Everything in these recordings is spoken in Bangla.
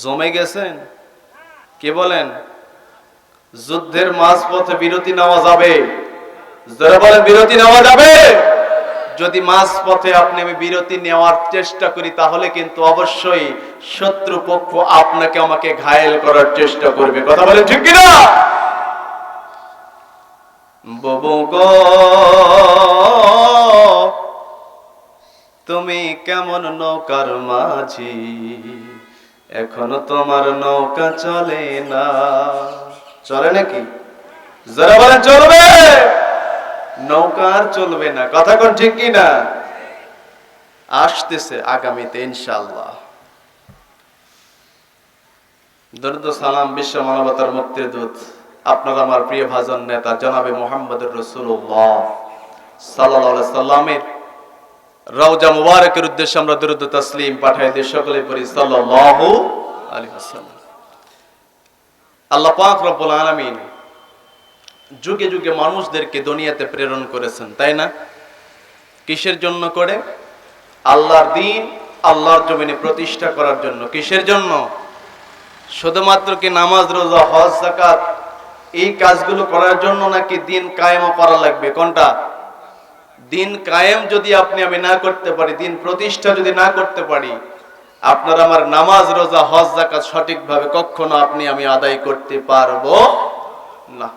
জমে গেছেন? কে বলেন? যুদ্ধের মাঝপথে বিরতি নেওয়া যাবে। বলেন, বিরতি নেওয়া যাবে। যদি মাঝপথে আপনি আমি বিরতি নেওয়ার চেষ্টা করি, তাহলে কিন্তু অবশ্যই শত্রু পক্ষ আপনাকে আমাকে ঘায়েল করার চেষ্টা করবে। কথা বলেন ঠিক কিনা? ববু তুমি কেমন নৌকার মাঝি? এখনও তোমার নৌকা চলে না। চলে নাকি? যারা বলে চলবে, নৌকা আর চলবে না। কথা কোন ঠিক কি না? আসতেছে আগামীতে ইনশাল্লাহ দরুদ সালাম বিশ্ব মানবতার মুক্তির দূত, আপনার আমার প্রিয় ভাজন নেতা জনাবে মোহাম্মদুর রসুল্লাহ সাল্লাহ সাল্লামের রওজা মুবারকের উদ্দেশ্যে আমরা দরুদ তাসলিম পাঠাই দিয়ে সকলে পড়ি, সাল্লাল্লাহু আলাইহি ওয়াসাল্লাম। আল্লাহ পাক রব্বুল আলামিন যুগে যুগে মানুষদেরকে দুনিয়াতে প্রেরণ করেছেন, তাই না? কিসের জন্য করে? আল্লাহর দিন আল্লাহর জমিনে প্রতিষ্ঠা করার জন্য। কিসের জন্য? শুধুমাত্র কি নামাজ, রোজা, হজ জাকাত এই কাজগুলো করার জন্য নাকি দিন কায়েমও করা লাগবে? কোনটা? দিন কায়েম যদি আপনি আমি না করতে পারি, দিন প্রতিষ্ঠা যদি না করতে পারি, আপনার আমার নামাজ, রোজা, হজ জাকাত সঠিকভাবে কখনো আপনি আমি আদায় করতে পারব না।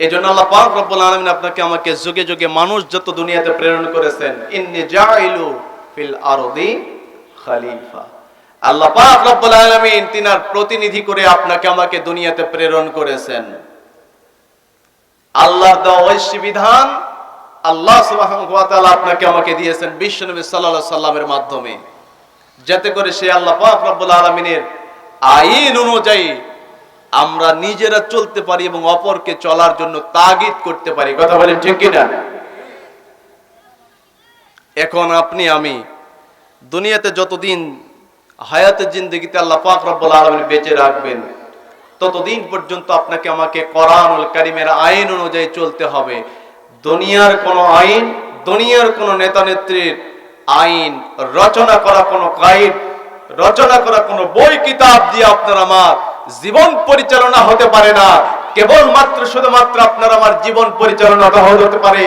এই জন্য আল্লাহ পাক রব্বুল আলামিন আপনাকে আমাকে যুগে যুগে মানুষ যত দুনিয়াতে প্রেরণ করেছেন, ইন্নি জাইলু ফিল আরদি খলিফা। আল্লাহ পাক রব্বুল আলামিন তিনার প্রতিনিধি করে আপনাকে আমাকে দুনিয়াতে প্রেরণ করেছেন। আল্লাহর দেওয়া ঐশী বিধান আল্লাহ আপনাকে আমাকে দিয়েছেন বিশ্বনবী সাল্লাল্লাহু আলাইহি সাল্লামের মাধ্যমে। যাতে করে সে আল্লাহ পাক রব্বুল আলামিনের আইন অনুযায়ী আমরা নিজেরা চলতে পারি এবং অপরকে চলার জন্য তাগিদ করতে পারি। কথা বলেন ঠিক কিনা? এখন আপনি, আমি দুনিয়াতে যতদিন হায়াতের জিন্দগিতে আল্লাহ পাক রব্বুল আলামিন বেঁচে রাখবেন, ততদিন পর্যন্ত আপনাকে আমাকে কোরআনুল কারিমের আইন অনুযায়ী চলতে হবে। দুনিয়ার কোন আইন, দুনিয়ার কোন নেতা নেত্রীর আইন, রচনা করা কোন গাইড, রচনা করা কোন বই, কিতাব দিয়ে আপনার আমার জীবন পরিচালনা হতে পারে না। কেবল মাত্র শুধুমাত্র আপনার আমার জীবন পরিচালনাটা হতে পারে।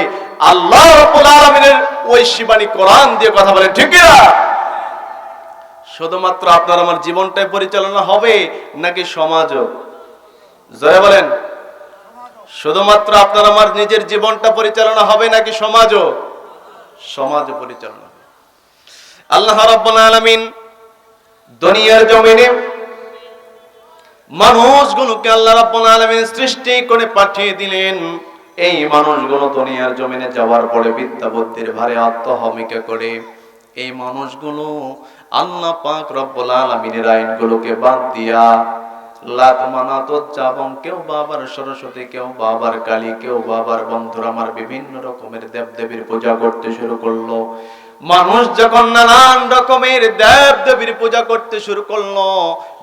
আল্লাহ রাব্বুল আলামিনের ওই শিবানী কোরআন দিয়ে কথা বলে ঠিক না শুধুমাত্র আপনার আমার জীবনটাই পরিচালনা হবে নাকি সমাজও? জয় বলেন। শুধুমাত্র আপনার আমার নিজের জীবনটা পরিচালনা হবে নাকি সমাজও? সমাজ পরিচালনা আল্লাহ আলামিন দুনিয়ার জমিনে মানুষগুলোকে আল্লাহ রাব্বুল আলামিন সৃষ্টি করে পাঠিয়ে দিলেন। এই মানুষগুলো দুনিয়ার জমিনে যাওয়ার পরে বিদ্যা বুদ্ধির ভারে আত্মহমিকা করে এই মানুষগুলো আল্লাহ পাক রব্বুল আলামিনের আইনগুলোকে বাদ দিয়া মানুষ যখন নানান রকমের দেব দেবীর পূজা করতে শুরু করল,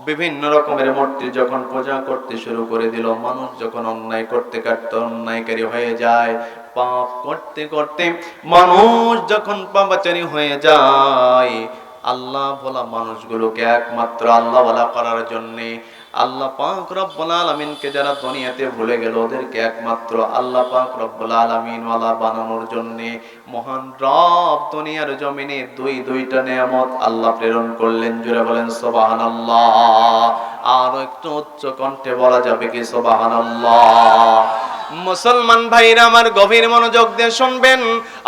বিভিন্ন রকমের মূর্তি যখন পূজা করতে শুরু করে দিল, মানুষ যখন অন্যায় করতে করতে অন্যায়কারী হয়ে যায়, পাপ করতে করতে মানুষ যখন পাপাচারী হয়ে যায় আল্লাহ বলা মানুষগুলোকে একমাত্র আল্লাহ বলা করার জন্যে আল্লাহ পাক রব্বুল আলামিনকে যারা দুনিয়াতে ভুলে গেল, ওদেরকে একমাত্র আল্লাহ পাক রব্বুল আলামিন ওয়ালা বানানোর জন্য মহান রব দুনিয়ার জমিনে দুই, দুইটা নিয়ামত আল্লাহ প্রেরণ করলেন। জুড়ে বলেন, সুবহানাল্লাহ। আর একটু উচ্চ কণ্ঠে বলা যাবে কি, সুবহানাল্লাহ। মুসলমান ভাইরা, আমার গভীর মনোযোগ দিয়ে শুনবেন।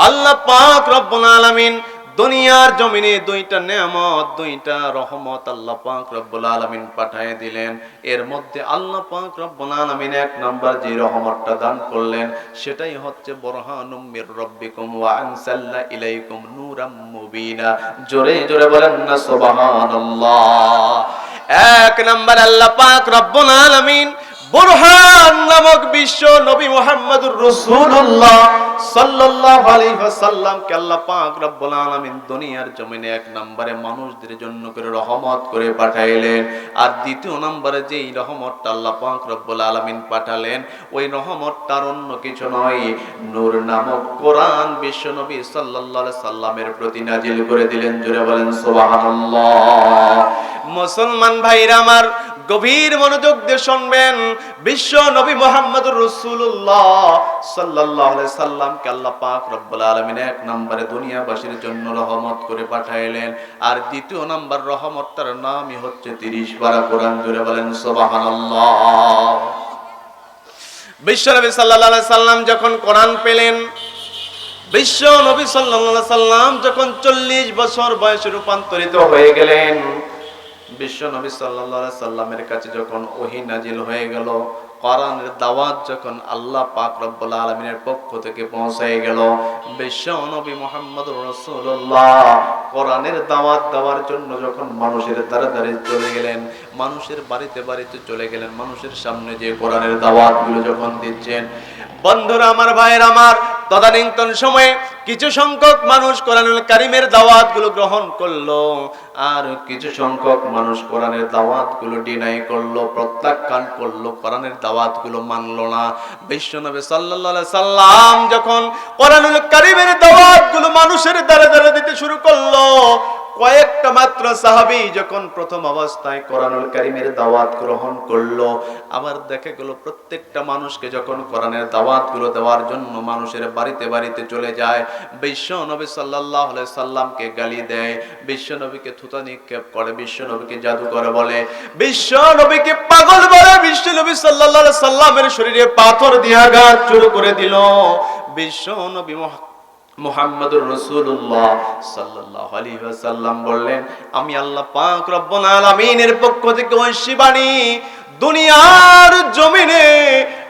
আল্লাহ পাক রব্বুল আলামিন দুনিয়ার জমিনে দুইটা নেয়ামত, দুইটা রহমত আল্লাহ পাক রব্বুল আলামিন পাঠিয়ে দিলেন। এর মধ্যে আল্লাহ পাক রব্বুল আলামিন এক নাম্বার যে রহমতটা দান করলেন, সেটাই হচ্ছে বরহানুম মির রাব্বিকুম ওয়া আনসালনা ইলাইকুম নূরাম মুবিনা। জোরে জোরে বলেন না, সুবহানাল্লাহ। এক নাম্বার আল্লাহ পাক রব্বুল আলামিন বুরহান নামক বিশ্ব নবী সাল্লাল্লাহু আলাইহি আল্লাহ পাক রব্বুল আলামিন দুনিয়ার জমিনে এক নম্বরে মানুষদের জন্য করে রহমত করে পাঠাইলেন। আর দ্বিতীয় নম্বরে যেই রহমতটা আল্লাহ পাক রব্বুল আলামিন পাঠালেন, ওই রহমতটার অন্য কিছু নয়। নূর নামক কোরআন বিশ্ব নবী সাল্লাল্লাহু আলাইহি সাল্লামের প্রতি নাজিল করে দিলেন। জুড়ে বলেন সুবহানাল্লাহ। মুসলমান ভাইরা আমার গভীর মনোযোগ দিয়ে শুনবেন, বিশ্ব নবী মোহাম্মদুর রসুল্লাহ আলাইহি সাল্লামকে আল্লাহ পাক রব্বুল আলামিন এক নম্বরে দুনিয়াবাসীর জন্য রহমত করে পাঠাইলেন। আর দ্বিতীয় নাম্বার রহমতটার নামই হচ্ছে 30 পারা কোরআন জুড়ে বলেন সুবহানাল্লাহ। বিশ্ব নবী সাল্লাল্লাহু সাল্লাম যখন কোরআন পেলেন, বিশ্ব নবী আলাইহি সাল্লাম যখন চল্লিশ বছর বয়সে রূপান্তরিত হয়ে গেলেন বিশ্ব নবী আলাইহি সাল্লামের কাছে যখন ওহী নাজিল হয়ে গেল, কোরআনের দাওয়াত যখন আল্লাহ পাক রব্বুল আলামিনের পক্ষ থেকে পৌঁছায় গেল, বিশ্ব নবী মুহাম্মদুর রাসূলুল্লাহ কোরআনের দাওয়াত দেওয়ার জন্য যখন মানুষের দ্বারে চলে গেলেন, মানুষের বাড়িতে বাড়িতে চলে গেলেন, মানুষের সামনে যে কোরআনের দাওয়াতগুলো যখন দিচ্ছেন, বন্ধুরা আমার, ভাইয়ের আমার, তদানীন্তন সময়ে কিছু সংখ্যক মানুষ কোরআনুল কারিমের দাওয়াতগুলো গ্রহণ করল, আর কিছু সংখ্যক মানুষ কোরআনের দাওয়াতগুলো ডিনাই করল, প্রত্যাখ্যান করল, কোরআনের দাওয়াতগুলো মানলো না। বিশ্বনবী সাল্লাল্লাহু সাল্লাম যখন কোরআনুল কারিমের দাওয়াতগুলো মানুষের দ্বারা দ্বারা দিতে শুরু করল কয়েকটা মাত্র সাহাবি যখন প্রথম অবস্থায় কোরআনুল কারিমের দাওয়াত গ্রহণ করল আবার দেখা গেল প্রত্যেকটা মানুষকে যখন কোরআনের দাওয়াতগুলো দেওয়ার জন্য মানুষের বাড়িতে বাড়িতে চলে যায়, বিশ্ব নবী আলাইহি সাল্লামকে গালি দেয়, বিশ্ব নবীকে থুতা নিক্ষেপ করে, বিশ্ব নবীকে জাদু করে বলে, বিশ্ব নবীকে পাগল বলে, বিশ্ব নবী আলাইহি সাল্লামের শরীরে পাথর দিয়ে আঘাত শুরু করে দিল, বিশ্ব নবী বললেন, আমি আল্লাহ পাক রব্বুল আলামিনের পক্ষ থেকে ঐশী বাণী, দুনিয়ার জমিনে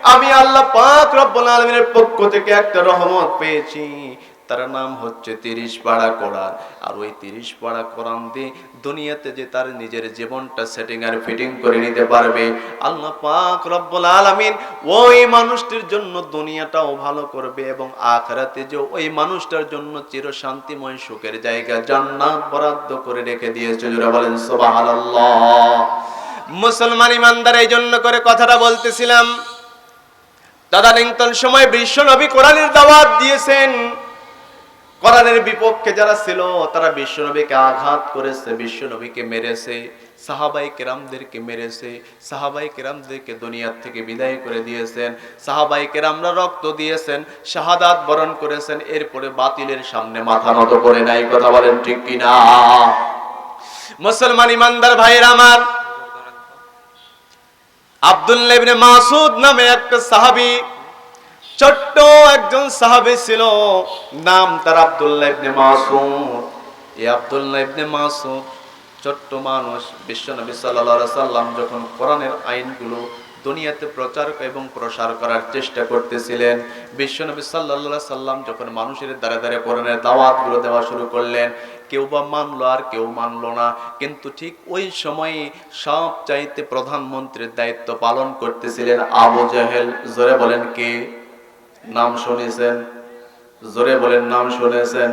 আমি আল্লাহ পাক রব্বুল আলামিনের পক্ষ থেকে একটা রহমত পেয়েছি। তার নাম হচ্ছে তিরিশ পাড়া কোরআন আর ওই তিরিশ পাড়া কোরআন দিয়ে দুনিয়াতে যে তার নিজের জীবনটা সেটিং আর ফিটিং করে নিতে পারবে, আল্লাহ পাক রব্বুল আলামিন ওই মানুষটির জন্য দুনিয়াটাও ভালো করবে এবং আখরাতে যে ওই মানুষটার জন্য চির শান্তিময় সুখের জায়গা জান্নাত বরাদ্দ করে রেখে দিয়েছে। যারা বলেন, সুবহানাল্লাহ। মুসলমান ইমানদার, এই জন্য করে কথাটা বলতেছিলাম। তদানীন্তন সময় বিশ্ব নবী কোরআনের দাওয়াত দিয়েছেন। কোরআনের বিপক্ষে যারা ছিল, তারা বিশ্বনবীকে আঘাত করেছে, বিশ্বনবীকে মেরেছে, সাহাবাই কেরামদেরকে মেরেছে, সাহাবাই কেরামদেরকে দুনিয়ার থেকে বিদায় করে দিয়েছেন, সাহাবাই কেরামরা রক্ত দিয়েছেন, শাহাদাত বরণ করেছেন, এরপরে বাতিলের সামনে মাথা নত করে নাই, কথা বলেন ঠিক কিনা? মুসলমান ইমানদার ভাইয়ের আমার, আব্দুল্লাহ ইবনে মাসুদ নামে একটা সাহাবী ছোট্ট একজন সাহাবী ছিল, নাম তার আব্দুল্লাহ ইবনে মাসুদ এই আব্দুল্লাহ ইবনে মাসুদ ছোট্ট মানুষ, বিশ্বনবী সাল্লাল্লাহু আলাইহি সাল্লাম যখন কোরআনের আইনগুলো দুনিয়াতে প্রচার এবং প্রসার করার চেষ্টা করতেছিলেন, বিশ্বনবী সাল্লাল্লাহু আলাইহি সাল্লাম যখন মানুষের দ্বারা দ্বারা কোরআনের দাওয়াতগুলো দেওয়া শুরু করলেন, কেউ বা মানলো আর কেউ মানলো না। কিন্তু ঠিক ওই সময়ে সব চাইতে প্রধানমন্ত্রীর দায়িত্ব পালন করতেছিলেন আবু জাহেল। জোরে বলেন কে? নাম শুনেছেন? জোরে বলেন, নাম শুনেছেন?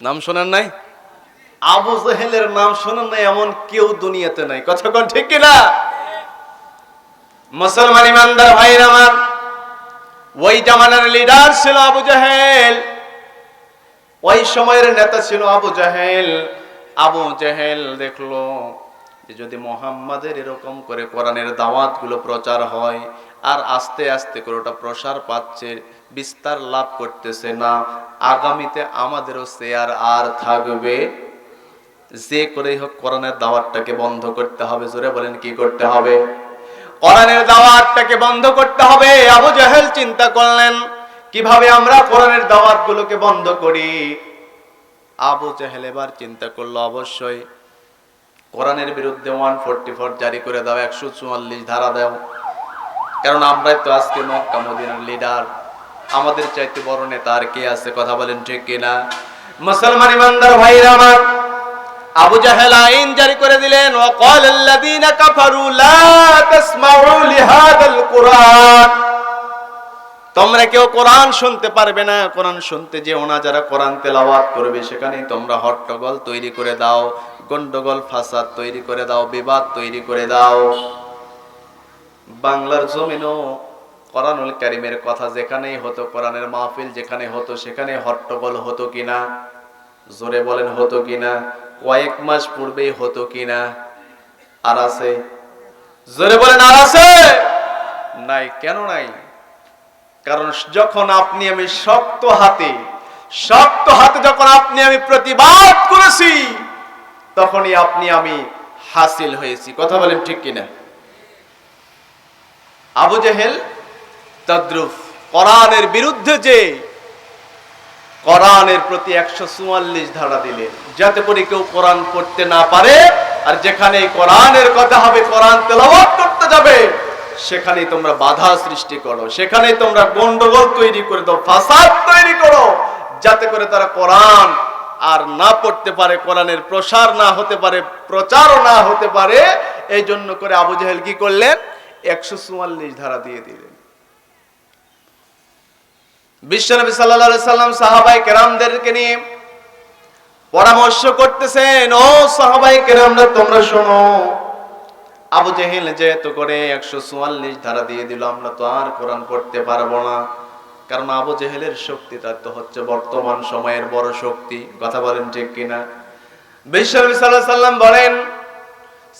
নাম শোনেন নাই? আবু জাহেলের নাম শোনেন নাই, এমন কেউ দুনিয়াতে নাই। কথা কোন ঠিক কিনা? মুসলমান ইমানদার ভাইরা আমার, ওই জামানার লিডার ছিল আবু জাহেল। ওই সময়ের নেতা ছিল আবু জাহেল। আবু জাহেল দেখল যদি মোহাম্মদের এরকম করে কোরআনের দাওয়াতগুলো প্রচার হয় আর আস্তে আস্তে করে ওটা প্রসার পাচ্ছে, বিস্তার লাভ করতেছে না। আগামীতে আমাদেরও শেয়ার আর থাকবে। যে করেই হোক কোরআনের দাওয়াতটাকে বন্ধ করতে হবে। জোরে বলেন কি করতে হবে? কোরআনের দাওয়াতটাকে বন্ধ করতে হবে। আবু জাহেল চিন্তা করলেন, কীভাবে আমরা কোরআনের দাওয়াতগুলোকে বন্ধ করি? আবু জাহেল এবার চিন্তা করল, অবশ্যই। কোরআনের বিরুদ্ধে ওয়ান ফোরটি ফোর জারি করে দাও, একশো চুয়াল্লিশ ধারা দাও। কারণ আমরাই তো আজকে মক্কা, মদিনার লিডার আমাদের চাইতে বড় নেতা আর কে আছে, কথা বলেন ঠিক কিনা? মুসলমান ইমানদার ভাইরা আমার, আবু জাহেল আইন জারি করে দিলেন, ওয়াকাল আল্লাযীনা কাফারু লা তাসমাউ লিহাদাল কুরআন। তোমরা কেউ কোরআন শুনতে পারবে না, কোরআন শুনতে যেও না, যারা কোরআন তেলাওয়াত করবে সেখানে তোমরা হট্টগোল তৈরি করে দাও, গন্ডগোল ফাসাদ তৈরি করে দাও, বিবাদ তৈরি করে দাও। বাংলার জমিনও কোরআনুল কারিমের কথা যেখানেই হতো, কোরআনের মাহফিল যেখানে হতো, সেখানে হট্টগোল হতো কিনা, জোরে বলেন হতো কিনা, কয়েক মাস পূর্বেই হতো কিনা, আর আছে? জোরে বলেন, আর আছে? নাই, কেন নাই? কারণ যখন আপনি আমি শক্ত হাতে শক্ত হাতে যখন আপনি আমি প্রতিবাদ করেছি, তখনই আপনি আমি হাসিল হয়েছি। কথা বলেন ঠিক কিনা? আবু জেহেল তদ্রুফ। কোরআনের বিরুদ্ধে যে কোরআনের প্রতি একশো চুয়াল্লিশ ধারা দিলেন যাতে করে কেউ কোরআন পড়তে না পারে, আর যেখানে কোরআনের কথা হবে, কোরআন তেলাওয়াত করতে যাবে সেখানে তোমরা বাধা সৃষ্টি করো সেখানে তোমরা গন্ডগোল তৈরি করে দাও, ফাসাদ তৈরি করো, যাতে করে তারা কোরআন আর না পড়তে পারে, কোরআনের প্রসার না হতে পারে, প্রচারও না হতে পারে। এই জন্য করে আবু জাহেল কি করলেন? একশো চুয়াল্লিশ ধারা দিয়ে দিলেন। বিশ্বনবী সাল্লাল্লাহু সাল্লাম সাহাবাই কেরামদেরকে নিয়ে পরামর্শ করতেছেন, ও সাহাবাই কেরামরা, তোমরা শোনো, আবু জেহেল যেহেতু করে একশো চুয়াল্লিশ ধারা দিয়ে দিল, আমরা তো আর কোরআন পড়তে পারব না। কারণ আবু জেহেলের শক্তিটা তো হচ্ছে বর্তমান সময়ের বড় শক্তি। কথা বলেন ঠিক কিনা? বিশ্বনবী সাল্লাল্লাহু সাল্লাম বলেন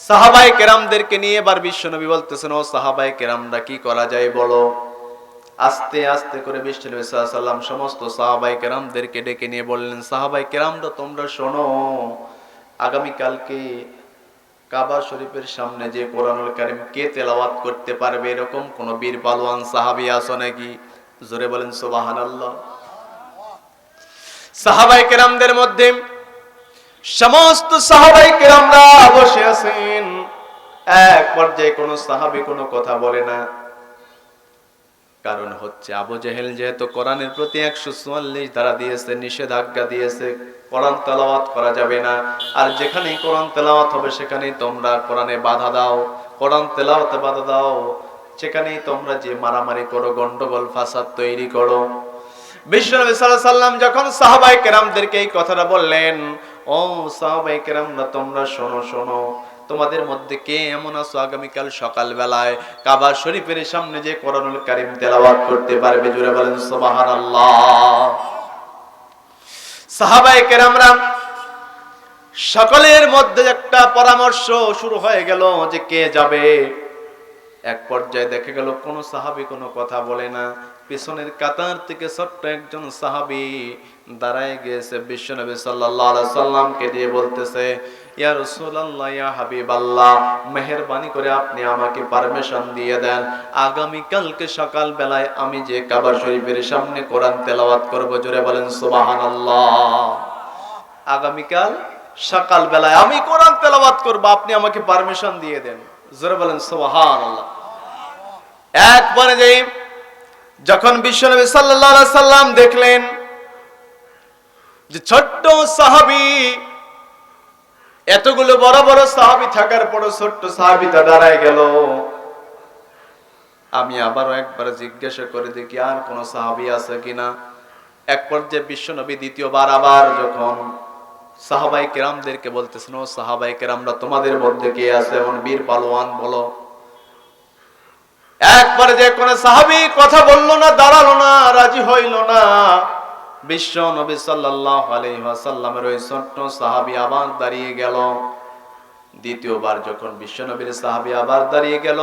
সাহাবাই কেরামদেরকে নিয়ে এবার বিশ্বনবী বলতেছেন, ও সাহাবাই কেরামরা, কি করা যায় বলো? আস্তে আস্তে করে বিশ্বনবী সাল্লাম সমস্ত সাহাবাই কেরামদেরকে ডেকে নিয়ে বললেন সাহাবাই কেরামরা, তোমরা শোনো, আগামীকালকে কাবা শরীফের সামনে যে কোরআনুল কারিম কে তেলাওয়াত করতে পারবে, এরকম কোন বীর পালোয়ান সাহাবি আছো নাকি? জোরে বলেন সুবাহান আল্লাহ সাহাবাই কেরামদের মধ্যে সমস্ত সাহাবাই কেরামরা বসে আছেন এক পর্যায়ে কোনো সাহাবি কোনো কথা বলে না। কারণ হচ্ছে আবু জেহেল যেহেতু কোরআনের প্রতি একশো চুয়াল্লিশ ধারা দিয়েছে, নিষেধাজ্ঞা দিয়েছে, কোরআন তেলাওয়াত করা যাবে না। আর যেখানেই কোরআন তেলাওয়াত হবে, সেখানেই তোমরা কোরআনে বাধা দাও। কোরআন তেলাওয়াতে বাধা দাও, সেখানেই তোমরা যে মারামারি করো, গন্ডগোল, ফাসাদ তৈরি করো। বিশ্বনবী সাল্লাল্লাহু সাল্লাম যখন সাহাবাই কেরামদেরকে এই কথাটা বললেন, ও সাহাবাই কেরামরা, তোমরা শোনো শোনো তোমাদের মধ্যে কে এমন আছো আগামীকাল সকাল বেলায় কাবা শরীফের সামনে যে কোরআনুল কারিম তেলাওয়াত করতে পারবে জুড়ে বলেন সুবহানাল্লাহ। সাহাবায়ে কেরামরা সকলের মধ্যে একটা পরামর্শ শুরু হয়ে গেল যে কে যাবে। এক পর্যায়ে দেখে গেল কোন সাহাবী কোনো কথা বলে না। পিছনের কাতার থেকে ছোট্ট একজন সাহাবী দাঁড়ায় গিয়েছে, বিশ্বনবী আলাইহি সাল্লামকে দিয়ে বলতেছে ইয়া ইয়া করে আপনি আমাকে পারমিশন দিয়ে দেন। আগামী কালকে সকাল বেলায় আমি যে কাবা শরীফের সামনে কোরআন তেলাওয়াত করব, জোরে বলেন সকাল বেলায় আমি কোরআন তেলাওয়াত করব, আপনি আমাকে পারমিশন দিয়ে দেন। জোরে বলেন সুবহানাল্লাহ। এক পর্যায়ে যখন বিশ্বনবী সাল্লাল্লাহু আলাইহি সাল্লাম দেখলেন যে ছোট্ট সাহাবী এতগুলো বড় বড় সাহাবী থাকার পরও ছোট্ট সাহাবীটা দাঁড়ায় গেল। আমি আবারও একবার জিজ্ঞাসা করে দেখি, আর কোন সাহাবী আছে কিনা? এক পর্যায়ে বিশ্বনবী দ্বিতীয়বার আবার যখন সাহাবাই কেরামদেরকে বলতেছেন, ও সাহাবাই কেরামরা, তোমাদের মধ্যে কে আছে? এমন বীর পালোয়ান, বলো। একবারে যে কোন সাহাবি কথা বলল না, দাঁড়াল না, রাজি হইল না। বিশ্ব নবী সাল্লাসাল্লামের ওই ছোট্ট সাহাবি আবার দাঁড়িয়ে গেল। দ্বিতীয়বার যখন বিশ্বনবীর সাহাবি আবার দাঁড়িয়ে গেল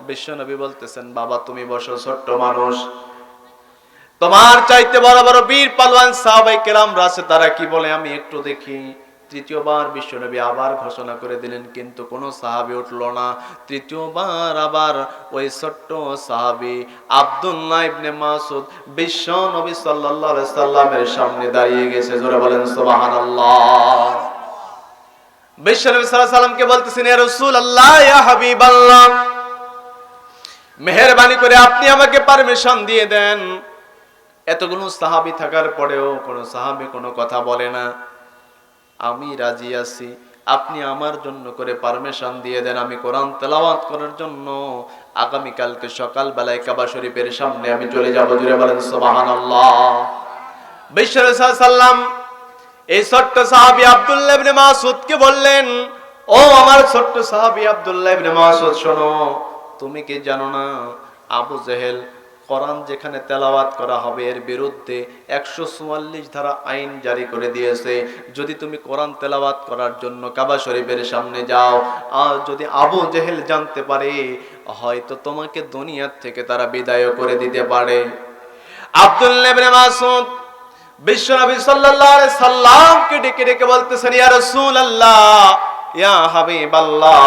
বিশ্বনবী বলতেছেন, বাবা, তুমি বসো, ছোট্ট মানুষ। তোমার চাইতে বড় বড় বীর পালোয়ান সাহাবাই কেরাম রাসে তারা কি বলে? আমি একটু দেখি। তৃতীয়বার বিশ্বনবী আবার ঘোষণা করে দিলেন, কিন্তু কোনো সাহাবি উঠল না। তৃতীয়বার আবার ওই ছোট্ট সাহাবি আব্দুল্লাহ ইবনে মাসুদ বিশ্ব নবী সাল্লাল্লাহু সাল্লামের সামনে দাঁড়িয়ে গেছে। জোরে বলেন, সুবহানাল্লাহ। বিশ্ব নবী মেহেরবানি করে আপনি আমাকে পারমিশন দিয়ে দেন। এতগুলো সাহাবি থাকার পরেও কোনো সাহাবি কোনো কথা বলে না। আমি রাজি আছি। আপনি আমার জন্য করে পারমিশন দিয়ে দেন, আমি কোরআন তেলাওয়াত করার জন্য। আগামী কালকে সকাল বেলায় কাবা শরীফের সামনে আমি চলে যাব। জুড়ে বলেন, সুবহানাল্লাহ। বিশ্বরাসূল সাল্লাম এই ছোট্ট সাহাবী আব্দুল্লাহ ইবনে মাসউদকে বললেন, ও আমার ছোট্ট সাহাবী আব্দুল্লাহ ইবনে মাসউদ, শোনো, তুমি কি জানো না, আবু জেহেল কোরআন যেখানে তেলাওয়াত করা হবে, এর বিরুদ্ধে একশো চুয়াল্লিশ ধারা আইন জারি করে দিয়েছে। যদি তুমি কোরআন তেলাওয়াত করার জন্য কাবা শরীফের সামনে যাও, আর যদি আবু জেহেল জানতে পারে, হয়তো তোমাকে দুনিয়ার থেকে তারা বিদায় করে দিতে পারে। আব্দুল্লাহ মাসুদ বিশ্বনবী সাল্লাল্লাহু আলাইহি সাল্লামকে ডেকে ডেকে বলতেছেন, ইয়া রাসূলুল্লাহ, ইয়া হাবিবাল্লাহ,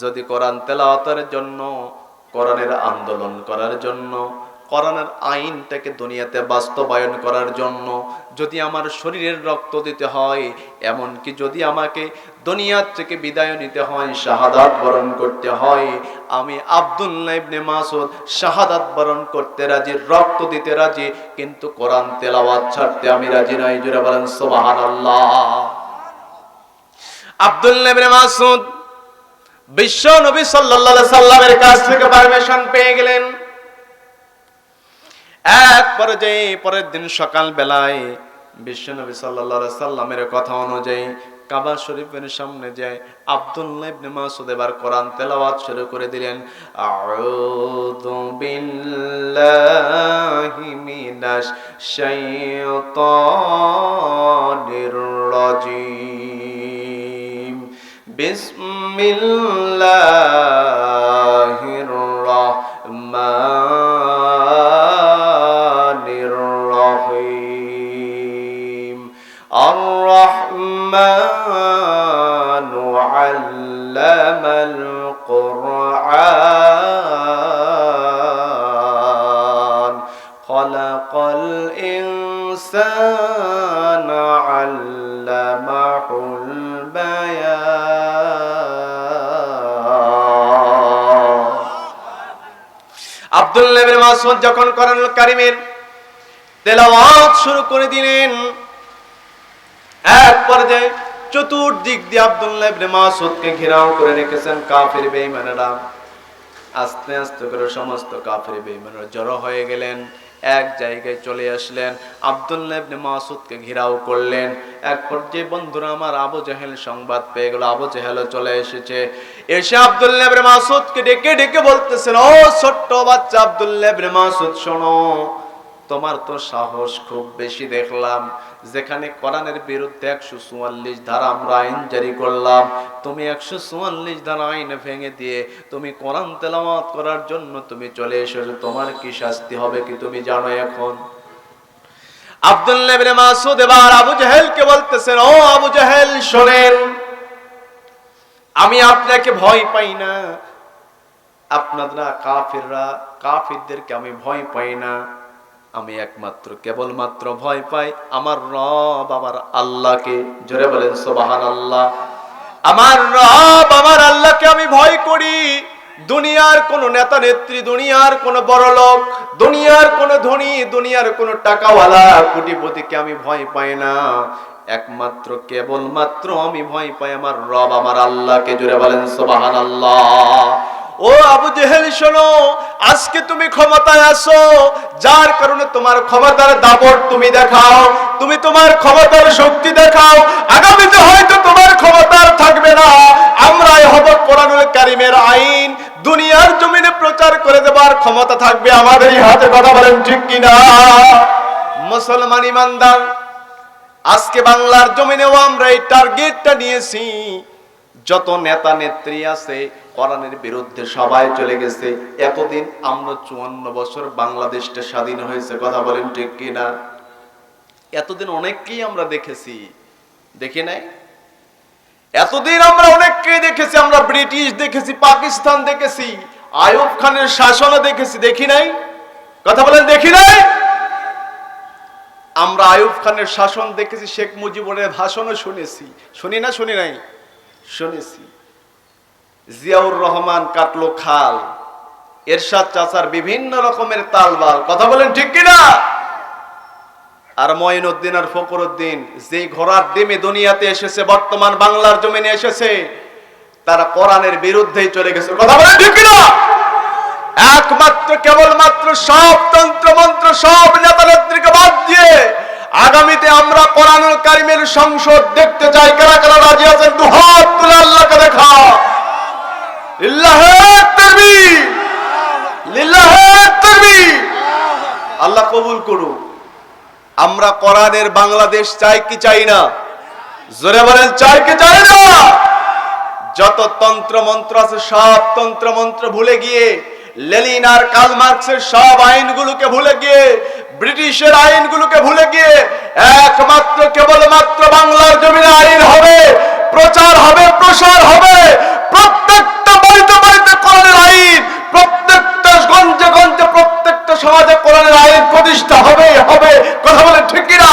যদি কোরআন তেলাওয়াতের জন্য কোরআনের আন্দোলন করার জন্য, কোরআনের আইনটাকে দুনিয়াতে বাস্তবায়ন করার জন্য যদি আমার শরীরের রক্ত দিতে হয়, এমনকি যদি আমাকে দুনিয়ার থেকে বিদায় নিতে হয়, শাহাদাত বরণ করতে হয়, আমি আব্দুল্লাহ ইবনে মাসুদ শাহাদাত বরণ করতে রাজি, রক্ত দিতে রাজি, কিন্তু কোরআন তেলাওয়াত ছাড়তে আমি রাজি নই। জুড়ে বলেন, সুবহানাল্লাহ। আব্দুল্লাহ ইবনে মাসুদ বিশ্ব নবী সাল্লাল্লাহু সাল্লামের কাছ থেকে পারমিশন পেয়ে গেলেন। এক পর্যায়ে পরের দিন সকাল বেলায় বিশ্ব নবী সাল্লাল্লাহু সাল্লামের কথা অনুযায়ী কাবা শরীফের সামনে যায় আব্দুল্লাহ ইবনে মাসুদ এবার কোরআন তেলাওয়াত শুরু করে দিলেন, আউযু বিল্লাহি মিনাশ শাইতানির রাজিম। বিসমিল্লাহির রহমানির আব্দুল্লাহ ইবনে মাসউদ যখন কোরআনুল কারীমের তেলাওয়াত শুরু করে দিলেন, এক পর্যায়ে চতুর্দিক দিয়ে আব্দুল্লাহ ইবনে মাসউদকে ঘেরাও করে রেখেছেন কাফির বেঈমানেরা। আস্তে আস্তে করে সমস্ত কাফির বেঈমানরা জড়ো হয়ে গেলেন। এক জায়গায় চলে আসলেন। আবদুল্লাহ মাসুদকে ঘিরাও করলেন। এক পর্যায়ে বন্ধুরা, আমার আবু জাহেল সংবাদ পেয়ে গেল। আবু জাহেলও চলে এসেছে। এসে আবদুল্লাহ মাসুদকে ডেকে ডেকে বলতেছেন, ও ছোট্ট বাচ্চা আবদুল্লাহ মাসুদ শোনো, তোমার তো সাহস খুব বেশি দেখলাম। যেখানে কোরআনের বিরুদ্ধে একশো চুয়াল্লিশ ধারা আমরা আইন জারি করলাম। তুমি একশো চুয়াল্লিশ ধারা আইন ভেঙে দিয়ে তুমি কোরআন তেলাওয়াত করার জন্য তুমি চলে এসেছ, তোমার কি শাস্তি হবে কি তুমি জানো এখন? বলতেছেন, ও আবু শোনেন, আমি আপনাকে ভয় পাই না। আপনারা কাফিররা, কাফিরদেরকে আমি ভয় পাই না। আমি একমাত্র, কেবলমাত্র ভয় পাই আমার রব আমার আল্লাহকে। জোরে বলেন সোবাহান আল্লাহ আমার রব আমার আল্লাহকে আমি ভয় করি। দুনিয়ার কোন নেতা নেত্রী, দুনিয়ার কোন বড় লোক, দুনিয়ার কোন ধনী, দুনিয়ার কোন টাকাওয়ালা কোটিপতিকে আমি ভয় পাই না। একমাত্র, কেবলমাত্র আমি ভয় পাই আমার রব আমার আল্লাহকে। জুড়ে বলেন সোবাহান আল্লাহ ও আবু জেহেল, শোনো, আজকে তুমি ক্ষমতায় আসো যার কারণে তোমার ক্ষমতার দাপট তুমি দেখাও, তুমি তোমার ক্ষমতার শক্তি দেখাও। আগামীতে হয়তো তোমার ক্ষমতার থাকবে না। আমরাই হব কোরআনুল কারিমের আইন। দুনিয়ার জমিনে প্রচার করে দেবার ক্ষমতা থাকবে আমাদেরই হাতে, কথা বলেন ঠিক কিনা মুসলমান ইমানদার, আজকে বাংলার জমিনেও আমরা এই টার্গেটটা নিয়েছি। যত নেতা নেত্রী আছে কোরআনের বিরুদ্ধে সবাই চলে গেছে। এতদিন আমরা চুয়ান্ন বছর বাংলাদেশটা স্বাধীন হয়েছে, কথা বলেন ঠিক কিনা? এতদিন অনেককেই আমরা দেখেছি, দেখি নাই? এতদিন আমরা অনেককেই দেখেছি, আমরা ব্রিটিশ দেখেছি, পাকিস্তান দেখেছি, আয়ুব খানের শাসনও দেখেছি, দেখি নাই? কথা বলেন দেখি নাই? আমরা আয়ুব খানের শাসন দেখেছি, শেখ মুজিবুরের ভাষণও শুনেছি। শুনি না, শুনি নাই? শুনেছি। জিয়াউর রহমান কাটলো খাল। এরশাদ চাচার বিভিন্ন রকমের তালবাল। কথা বলেন ঠিক কিনা? আর মঈনুদ্দিন আর ফকরুদ্দিন যেই ঘোড়ার ডিমে দুনিয়াতে এসেছে, বর্তমান বাংলার জমিনে এসেছে, তারা কোরআনের বিরুদ্ধেই চলে গেছে। কথা বলেন ঠিক কিনা? একমাত্র, কেবলমাত্র সব তন্ত্র মন্ত্র সব নেতা নেত্রীকে বাদ দিয়ে আগামীতে আমরা কোরআনুল কারিমের সংসদ দেখতে চাই। কারা কারা রাজি আছেন? দু হাত তুলে আল্লাহকে দেখা লিল্লাহে তাকবীর লিল্লাহে করুক। আমরা কোরআনের বাংলাদেশ চাই কি চাই না? জোরে বলেন, চাই কি চাই না? যত তন্ত্র মন্ত্র আছে, সব তন্ত্র মন্ত্র ভুলে গিয়ে লেলিন আর কাল মার্কসের সব আইনগুলোকে ভুলে গিয়ে, ব্রিটিশের আইনগুলোকে ভুলে গিয়ে, একমাত্র, কেবলমাত্র বাংলার জমিনে আইন হবে, প্রচার হবে, প্রসার হবে, প্রত্যেকটা বাড়িতে বাড়িতে কোরআনের আইন, প্রত্যেকটা গঞ্জে গঞ্জে প্রত্যেকটা সমাজে কোরআনের আইন প্রতিষ্ঠা হবে হবে। কথা বলে ঠিক কিনা?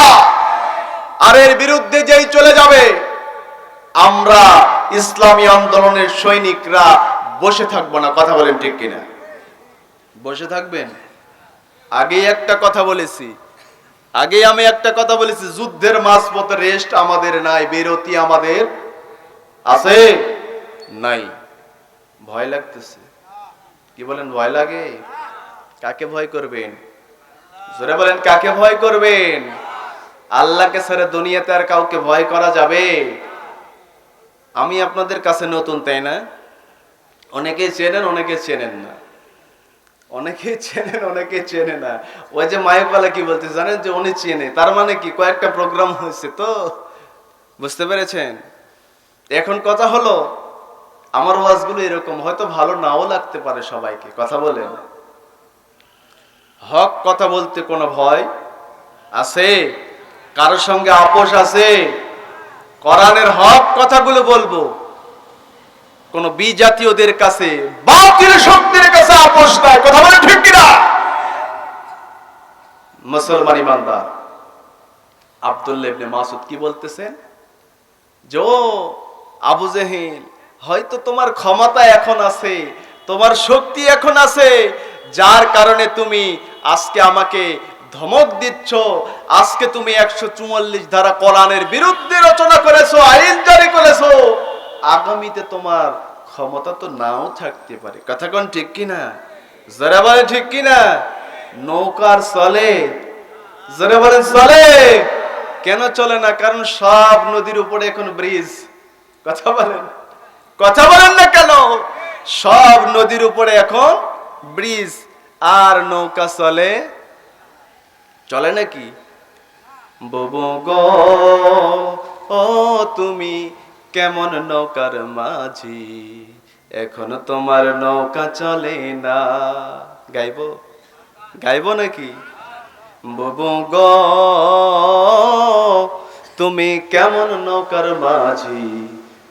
আর এর বিরুদ্ধে যেই চলে যাবে, আমরা ইসলামী আন্দোলনের সৈনিকরা বসে থাকব না। কথা বলেন ঠিক কিনা? বসে থাকবেন? আগেই একটা কথা বলেছি। আগে আমি একটা কথা বলেছি, যুদ্ধের মাঝপথে রেস্ট আমাদের নাই, বিরতি আমাদের আছে? নাই। ভয় লাগতেছে। কি বলেন, ভয় লাগে? কাকে ভয় করবেন? জোরে বলেন, কাকে ভয় করবেন? আল্লাহকে ছেড়ে দুনিয়াতে আর কাউকে ভয় করা যাবে? আমি আপনাদের কাছে নতুন, তাই না? অনেকে চেনেন অনেকে চেনেন না। অনেকে চেনেন অনেকে চেনে না। ওই যে মায়কওয়ালা কি বলতে জানেন যে উনি চেনে। তার মানে কি, কয়েকটা প্রোগ্রাম হয়েছে তো? বুঝতে পেরেছেন? এখন কথা হলো আমার ওয়াজগুলো এরকম, হয়তো ভালো নাও লাগতে পারে সবাইকে, কথা বলেন। হক কথা বলতে কোনো ভয় আছে? কারোর সঙ্গে আপোষ আছে? কোরআনের হক কথাগুলো বলব। কোন বিজাতীয়দের কাছে, বাতিল শক্তির কাছে আপোষ নাই, কথা বলে ঠিক কিনা? মুসলমান ইমানদার। আব্দুল্লাহ ইবনে মাসুদ কি বলতেছেন? যে, ও আবু জেহিল হয়তো তোমার ক্ষমতা এখন আছে, তোমার শক্তি এখন আছে, যার কারণে তুমি আজকে আমাকে ধমক দিচ্ছ, আজকে তুমি একশো চুয়াল্লিশ ধারা কোরআনের বিরুদ্ধে রচনা করেছ, আইন জারি করেছ। আগামীতে তোমার ক্ষমতা তো নাও থাকতে পারে। কথা কোন ঠিক কিনা? যারা বলে ঠিক কিনা? নৌকার চলে। যারা বলেন চলে। কেন চলে না? কারণ সব নদীর উপরে এখন ব্রিজ। কথা বলেন। কথা বলেন না কেন? সব নদীর উপরে এখন ব্রিজ, আর নৌকা চলে। চলে নাকি? ববু গো, ও তুমি কেমন নৌকার মাঝি? এখন তোমার নৌকা চলে না। গাইব? গাইব নাকি? ববু গো, তুমি কেমন নৌকার মাঝি?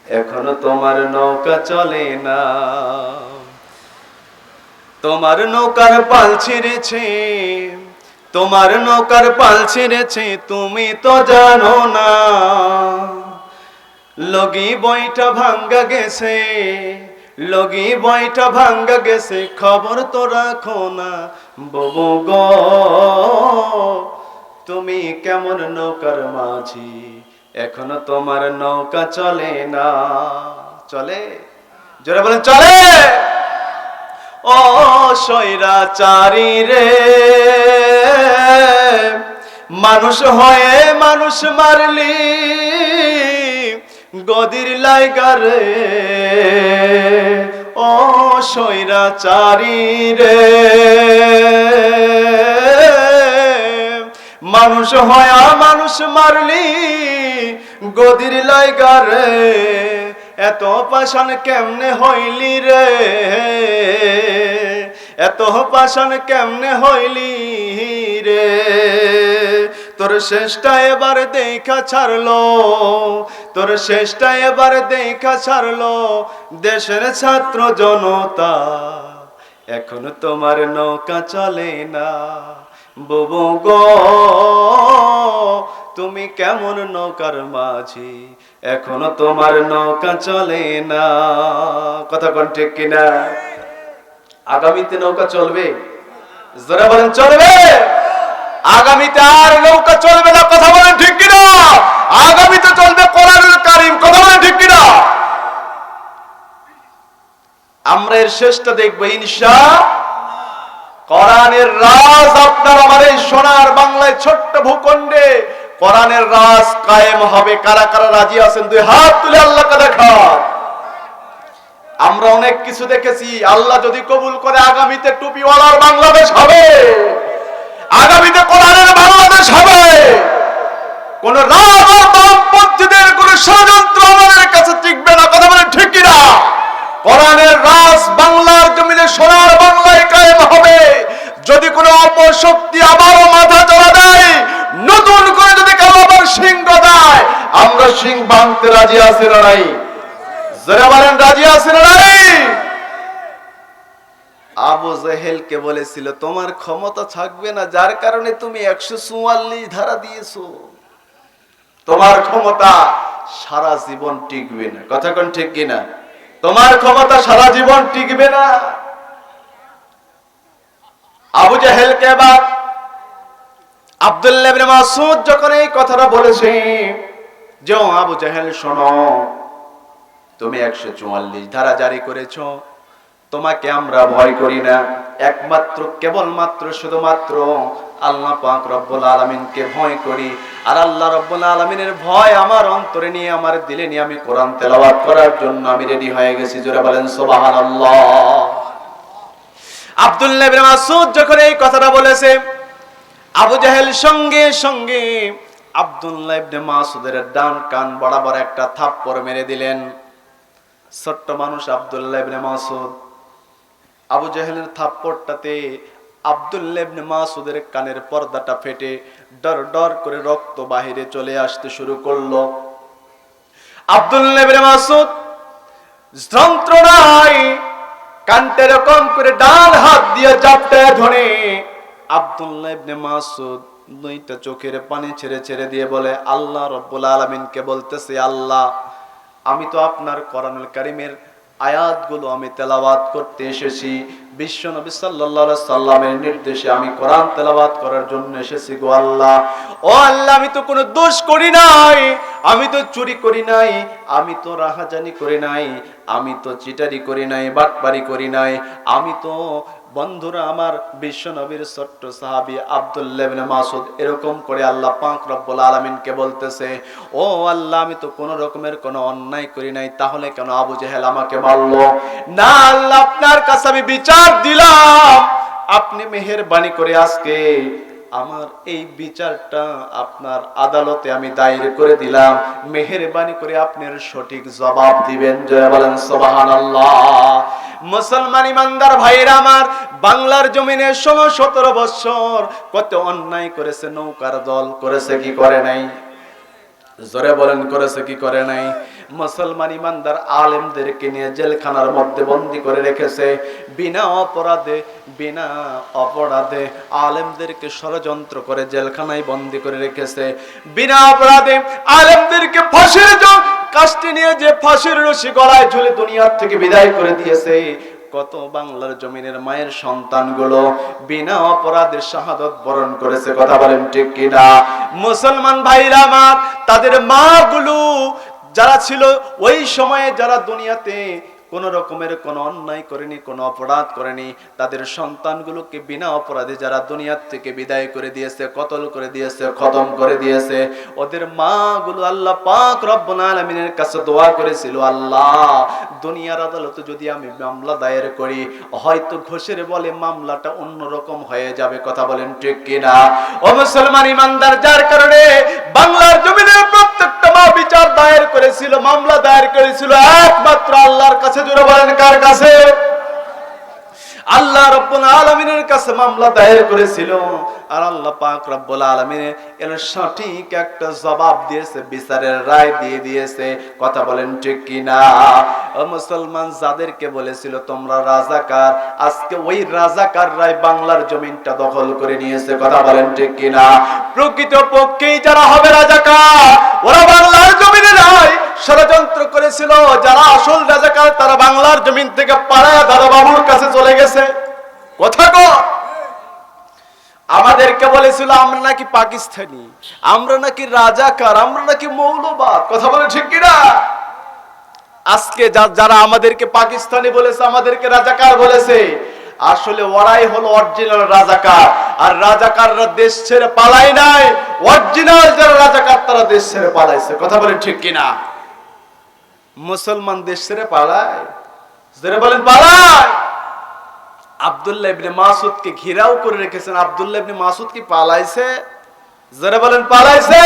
এখন তোমার নৌকা চলে না। তোমার নৌকার পাল ছিঁড়েছে, তোমার নৌকার পাল ছিঁড়েছে, তুমি তো জানো না। লগি বইটা ভাঙ্গা গেছে, লগি বইটা ভাঙ্গা গেছে, খবর তো রাখো না। ববু গো, তুমি কেমন নৌকার মাঝি? এখনও তোমার নৌকা চলে না। চলে? জোরে বলেন, চলে! ও সৈরাচারি রে, মানুষ হয়ে মানুষ মারলি, গদির লাইগার ও সৈরাচারি রে, মানুষ হয়া মানুষ মারলি গদির লাইগার রে, এত পাশান কেমনে হইলি রে? এত পাশান কেমনে হইলি রে? তোর শেষটা এবার দেখা ছাড়লো, তোর শেষটা এবার দেখা ছাড়লো দেশের ছাত্র জনতা। এখন তোমার নৌকা চলে না, ববু গো। তুমি কেমন নৌকার মাঝি? এখনও তোমার নৌকা চলে না। কথা কোন ঠিক কিনা? আগামীতে নৌকা চলবে? জোরে বলেন, চলবে। আগামীতে আর নৌকা চলবে না, কথা বলেন ঠিক কিনা? আগামীতে চলবে কোরআনুল কারিম, কথা বলেন ঠিক কিনা? আমরা এর শেষটা দেখব, ইনশা কোরআনের রাজ আপনার আমার এই সোনার বাংলায় ছোট্ট ভূখণ্ডে কোরআনের রাজ কায়েম হবে। কারা কারা রাজি আছেন? দুই হাত তুলে আল্লাহকে দেখান আমরা অনেক কিছু দেখেছি। আল্লাহ যদি কবুল করে আগামীতে টুপিওয়ালার বাংলাদেশ হবে। আগামীতে কোরআনের বাংলাদেশ হবে। কোন বামপন্থীদের কোন ষড়যন্ত্র আমাদের কাছে টিকবে না। কথা বলে ঠিক কিনা? কোরআনের রাজ বাংলার জমিনে সোনার বাংলায় কায়েম হবে। যদি কোনো অপশক্তি আবারও মাথা চড়া দেয়, নতুন করে সিংহ দেয়। আমরা সিং ভাঙতে রাজি আছি না নাই? বলেন, রাজি আছি না নাই? আবু জেহেলকে বলেছিল, তোমার ক্ষমতা থাকবে না, যার কারণে তুমি একশো চুয়াল্লিশ ধারা দিয়েছ। তোমার ক্ষমতা সারা জীবন টিকবে না। কথা কোন ঠিক কিনা? তোমার ক্ষমতা সারা জীবন টিকবে না। আবু জাহেলকে এবার আব্দুল্লাহ ইবনে মাসউদ যখন এই কথাটা বলেছে, যে আবু জাহেল, শোনো, তুমি একশো চুয়াল্লিশ ধারা জারি করেছ, তোমাকে আমরা ভয় করি না। একমাত্র, কেবলমাত্র, শুধুমাত্র আল্লাহ পাক রব্বুল আলমিনকে ভয় করি। আর আল্লাহ রব্বুল আলমিনের ভয় আমার অন্তরে নিয়ে, আমার দিলে নিয়ে আমি কোরআন তেলাওয়াত করার জন্য আমি রেডি হয়ে গেছি। জোরে বলেন সোবাহান আল্লাহ আব্দুল্লাহ মাসউদ যখন এই কথাটা বলেছে আবু জাহেল সঙ্গে সঙ্গে আব্দুল্লাহ ইবনে মাসুদের ডান কান বরাবর একটা থাপ্পড় মেরে দিলেন। ছোট্ট মানুষ আব্দুল্লাহ ইবনে মাসুদ। আবু জাহেলের থাপ্পড়টাতে আব্দুল্লাহ ইবনে মাসুদের কানের পর্দাটা ফেটে ডর ডর করে রক্ত বাহিরে চলে আসতে শুরু করল। আব্দুল্লাহ ইবনে মাসুদ যন্ত্রণায় কানটা এরকম করে ডান হাত দিয়ে চাপটায় ধরে আব্দুল্লাহ মাসুদ দুইটা চোখের পানি ছেড়ে ছেড়ে দিয়ে বলে, আল্লাহ রব্বুল আলামিনকে বলতেছে, আল্লাহ, আমি তো আপনার কোরআনুল কারিমের আয়াতগুলো আমি তেলাওয়াত করতে এসেছি। বিশ্ব নবী সাল্লাল্লাহু সাল্লামের নির্দেশে আমি কোরআন তেলাওয়াত করার জন্য এসেছি গো আল্লাহ। ও আল্লাহ, আমি তো কোনো দোষ করি নাই, আমি তো চুরি করি নাই, আমি তো রাহাজানি করি নাই, আমি তো চিটারি করি নাই, বাটপারি করি নাই, আমি তো বন্ধুরা, আমার বিশ্ব নবীর ছোট্ট সাহাবি আব্দুল্লাহ মাসুদ এরকম করে আল্লাহ পাক রব্বুল আলমিনকে বলতেছে, ও আল্লাহ, আমি তো কোনো রকমের কোনো অন্যায় করি নাই, তাহলে কেন আবু জেহেল আমাকে মারল? না আল্লাহ, আপনার কাছে আমি বিচার দিলাম। আপনি মেহের মেহেরবানি করে আজকে আমার এই বিচারটা আপনার আদালতে আমি দায়ের করে দিলাম। মেহেরবানি করে আপনার সঠিক জবাব দিবেন। জয় বলেন, সুবহানাল্লাহ। মুসলমান ইমানদার ভাইরা আমার, বাংলার জমিনে ষোলো সতেরো বছর কত অন্যায় করেছে, নৌকার দল করেছে, কি করে নাই? জোরে বলেন, করেছে কি, করে নাই? মুসলমান ইমানদার আলেমদেরকে নিয়ে জেলখানার মধ্যে বন্দি করে রেখেছে। বিনা অপরাধে বিনা অপরাধে আলেমদেরকে ষড়যন্ত্র করে জেলখানায় বন্দি করে রেখেছে। বিনা অপরাধে আলেমদেরকে ফাঁসির কাস্টে নিয়ে যে ফাঁসির রশি গলায় ঝুলে দুনিয়ার থেকে বিদায় করে দিয়েছে। কত বাংলার জমিনের মায়ের সন্তানগুলো বিনা অপরাধের শাহাদত বরণ করেছে, কথা বলেন ঠিক কিনা? মুসলমান ভাইরা আমার, তাদের মাগুলো যারা ছিল, ওই সময়ে যারা দুনিয়াতে কোন রকমের কোনো অন্যায় করেনি, কোনো অপরাধ করেনি। তাদের সন্তানগুলোকে বিনা অপরাধে যারা দুনিয়ার থেকে বিদায় করে দিয়েছে, কতল করে দিয়েছে, খতম করে দিয়েছে, ওদের মাগুলো আল্লাহ পাক আলামিনের কাছে দোয়া করেছিল, আল্লাহ, দুনিয়ার আদালতে যদি আমি মামলা দায়ের করি, হয়তো ঘোষের বলে মামলাটা অন্যরকম হয়ে যাবে। কথা বলেন ঠিক কিনা? ও মুসলমান ইমানদার, যার কারণে বাংলার মা বিচার দায়ের করেছিল, মামলা দায়ের করেছিল, একমাত্র আল্লাহর কাছে জুড়ে বলেন কার কাছে? আল্লাহ রব্বুল আলমিনের কাছে মামলা দায়ের করেছিল আর আল্লাহ পাক রব্বুল আলমিন এর সঠিক একটা জবাব দিয়েছে, বিচারের রায় দিয়ে দিয়েছে। কথা বলেন ঠিক কিনা? মুসলমান, যাদেরকে বলেছিল, তোমরা রাজাকার, আজকে ওই রাজাকার রায় বাংলার জমিনটা দখল করে নিয়েছে। কথা বলেন ঠিক কিনা? প্রকৃত পক্ষেই যারা হবে রাজাকার, ওরা বাংলার জমিনে নাই। ষড়যন্ত্র করেছিল, যারা আসল রাজাকার, তারা বাংলার জমিন থেকে পাড়ায় দাদা বাবুর কাছে চলে গেছে। কথা কো। আমাদেরকে বলেছিল, আমরা নাকি পাকিস্তানি, আমরা নাকি রাজাকার, আমরা নাকি মৌলবাদ। কথা বলে ঠিক কিনা? আজকে যারা আমাদেরকে পাকিস্তানি বলেছে, আমাদেরকে রাজাকার বলেছে, আসলে ওরাই হলো অরিজিনাল রাজাকার। আর রাজাকাররা দেশ ছেড়ে পালায় নাই অরিজিনাল যারা রাজাকার, তারা দেশ ছেড়ে পালাইছে। কথা বলে ঠিক কিনা? মুসলমান দেশ ছেড়ে পালায়? যারা বলেন, পালায়! আব্দুল্লাহ ইবনে মাসুদকে ঘিরাও করে রেখেছেন। আবদুল্লাহ ইবনে মাসুদ কি পালাইছে? যারা বলেন, পালাইছে!